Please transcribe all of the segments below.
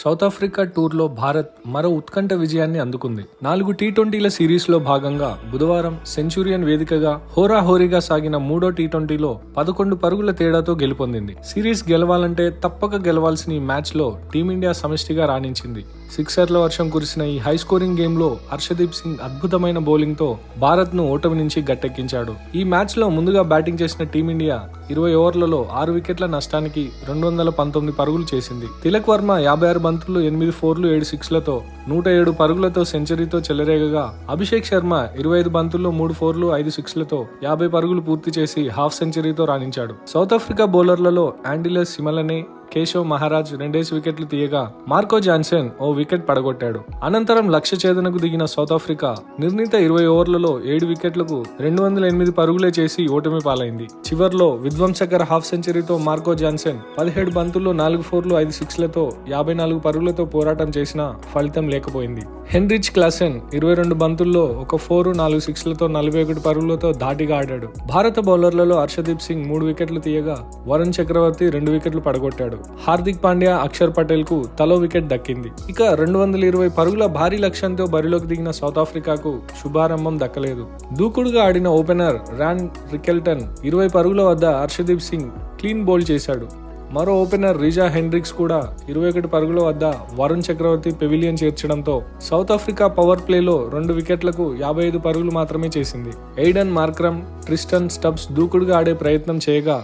South Africa టూర్లో భారత్ మరో ఉత్కంఠ విజయాన్ని అందుకుంది. నాలుగు టీ ట్వంటీల సిరీస్లో భాగంగా బుధవారం సెంచురియన్ వేదికగా హోరాహోరీగా సాగిన మూడో టీ ట్వంటీలో పదకొండు పరుగుల తేడాతో గెలుపొందింది. సిరీస్ గెలవాలంటే తప్పక గెలవాల్సిన ఈ మ్యాచ్లో టీమిండియా సమిష్టిగా రాణించింది. సిక్సర్ల వర్షం కురిసిన ఈ హై స్కోరింగ్ గేమ్లో హర్షదీప్ సింగ్ అద్భుతమైన బౌలింగ్తో భారత్ను ఓటమి నుంచి గట్టెక్కించాడు. ఈ మ్యాచ్లో ముందుగా బ్యాటింగ్ చేసిన టీమిండియా ఇరవై ఓవర్లలో ఆరు వికెట్ల నష్టానికి రెండు వందల పంతొమ్మిది పరుగులు చేసింది. తిలక్ వర్మ యాభై ఆరు బంతుల్లో ఎనిమిది ఫోర్లు ఏడు సిక్స్లతో నూట ఏడు పరుగులతో సెంచరీతో చెలరేగగా అభిషేక్ శర్మ ఇరవై ఐదు బంతుల్లో మూడు ఫోర్లు ఐదు సిక్స్లతో యాభై పరుగులు పూర్తి చేసి హాఫ్ సెంచరీతో రాణించాడు. సౌత్ ఆఫ్రికా బౌలర్లలో ఆండిలస్ సిమలనే కేశవ్ మహారాజ్ రెండేసి వికెట్లు తీయగా మార్కో జాన్సన్ ఓ వికెట్ పడగొట్టాడు. అనంతరం లక్ష్య ఛేదనకు దిగిన సౌత్ ఆఫ్రికా నిర్ణీత ఇరవై ఓవర్లలో ఏడు వికెట్లకు రెండు వందల ఎనిమిది పరుగులే చేసి ఓటమి పాలైంది. చివర్లో విధ్వంసకర హాఫ్ సెంచరీతో మార్కో జాన్సన్ పదిహేడు బంతుల్లో నాలుగు ఫోర్లు ఐదు సిక్స్లతో యాభై నాలుగు పరుగులతో పోరాటం చేసినా ఫలితం లేకపోయింది. హెన్రిచ్ క్లాసెన్ ఇరవై రెండు బంతుల్లో ఒక ఫోర్ నాలుగు సిక్స్లతో నలభై ఒకటి పరుగులతో దాటిగా ఆడాడు. భారత బౌలర్లలో హర్షదీప్ సింగ్ మూడు వికెట్లు తీయగా వరుణ్ చక్రవర్తి రెండు వికెట్లు పడగొట్టాడు. హార్దిక్ పాండ్యా అక్షర్ పటేల్కు తలో వికెట్ దక్కింది. ఇక రెండు వందల ఇరవై పరుగుల భారీ లక్ష్యంతో బరిలోకి దిగిన సౌత్ ఆఫ్రికాకు శుభారంభం దక్కలేదు. దూకుడుగా ఆడిన ఓపెనర్ ర్యాన్ రికెల్టన్ ఇరవై పరుగుల వద్ద హర్షదీప్ సింగ్ క్లీన్ బౌల్ చేశాడు. మరో ఓపెనర్ రిజా హెండ్రిక్స్ కూడా ఇరవై ఒకటి పరుగుల వద్ద వరుణ్ చక్రవర్తి పెవిలియన్ చేర్చడంతో సౌత్ ఆఫ్రికా పవర్ ప్లేలో రెండు వికెట్లకు యాభై ఐదు పరుగులు మాత్రమే చేసింది. ఎయిడన్ మార్క్రమ్ ట్రిస్టన్ స్టబ్స్ దూకుడుగా ఆడే ప్రయత్నం చేయగా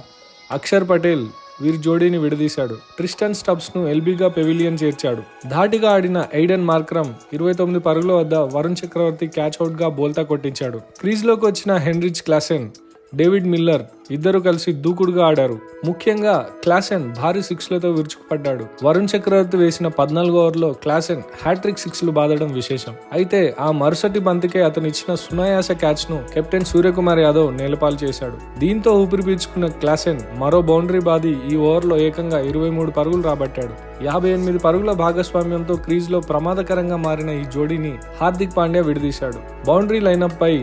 అక్షర్ పటేల్ వీరి జోడీని విడదీశాడు. ట్రిస్టన్ స్టబ్స్ను ఎల్బీగా పెవిలియన్ చేర్చాడు. ధాటిగా ఆడిన ఎయిడెన్ మార్క్రమ్ ఇరవై తొమ్మిది పరుగుల వద్ద వరుణ్ చక్రవర్తి క్యాచ్ అవుట్గా బోల్తా కొట్టించాడు. క్రీజ్లోకి వచ్చిన హెన్రిచ్ క్లాసెన్ డేవిడ్ మిల్లర్ ఇద్దరు కలిసి దూకుడుగా ఆడారు. ముఖ్యంగా క్లాసెన్ భారీ సిక్స్లతో విరుచుకుపడ్డాడు. వరుణ్ చక్రవర్తి వేసిన పద్నాలుగు ఓవర్లో క్లాసెన్ హ్యాట్రిక్ సిక్స్లు బాదడం విశేషం. అయితే ఆ మరుసటి బంతికే అతను ఇచ్చిన సునాయాస క్యాచ్ను కెప్టెన్ సూర్యకుమార్ యాదవ్ నేలపాలు చేశాడు. దీంతో ఊపిరి పీల్చుకున్న క్లాసెన్ మరో బౌండరీ బాది ఈ ఓవర్లో ఏకంగా ఇరవై మూడు పరుగులు రాబట్టాడు. యాభై ఎనిమిది పరుగుల భాగస్వామ్యంతో క్రీజ్లో ప్రమాదకరంగా మారిన ఈ జోడీని హార్దిక్ పాండ్యా విడదీశాడు. బౌండరీ లైనప్ పై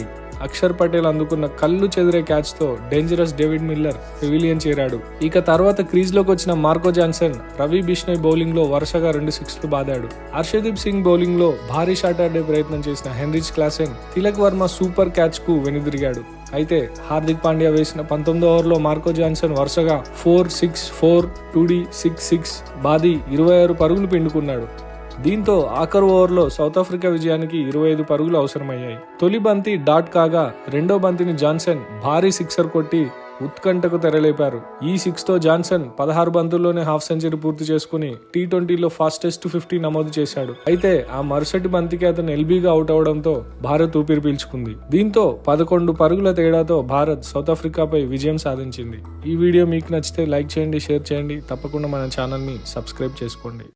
అక్షర్ పటేల్ అందుకున్న కళ్ళు చెదిరే క్యాచ్తో డేంజరస్ డేవిడ్ మిల్లర్ పెవిలియన్ చేరాడు. ఇక తర్వాత క్రీజ్లోకి వచ్చిన మార్కో జాన్సన్ రవి బిష్నోయ్ బౌలింగ్లో వరుసగా రెండు సిక్స్లు బాదాడు. హర్షదీప్ సింగ్ బౌలింగ్లో భారీ షాట్ ఆడే ప్రయత్నం చేసిన Heinrich Klaasen Tilak Varma super క్యాచ్కు వెనుదిరిగాడు. అయితే హార్దిక్ పాండ్యా వేసిన పంతొమ్మిదో ఓవర్లో మార్కో జాన్సన్ వరుసగా four six four two D six six బాది ఇరవై ఆరు పరుగులు పిండుకున్నాడు. దీంతో ఆఖరు ఓవర్లో సౌత్ ఆఫ్రికా విజయానికి ఇరవై ఐదు పరుగులు అవసరమయ్యాయి. తొలి బంతి డాట్ కాగా రెండో బంతిని జాన్సన్ భారీ సిక్సర్ కొట్టి ఉత్కంఠకు తెరలేపారు. ఈ సిక్స్తో జాన్సన్ పదహారు బంతుల్లోనే హాఫ్ సెంచరీ పూర్తి చేసుకుని టీ ట్వంటీలో ఫాస్టెస్ట్ ఫిఫ్టీ నమోదు చేశాడు. అయితే ఆ మరుసటి బంతికి అతను ఎల్బీగా అవుట్ అవడంతో భారత్ ఊపిరి పీల్చుకుంది. దీంతో పదకొండు పరుగుల తేడాతో భారత్ సౌత్ ఆఫ్రికాపై విజయం సాధించింది. ఈ వీడియో మీకు నచ్చితే లైక్ చేయండి షేర్ చేయండి. తప్పకుండా మన ఛానల్ని సబ్స్క్రైబ్ చేసుకోండి.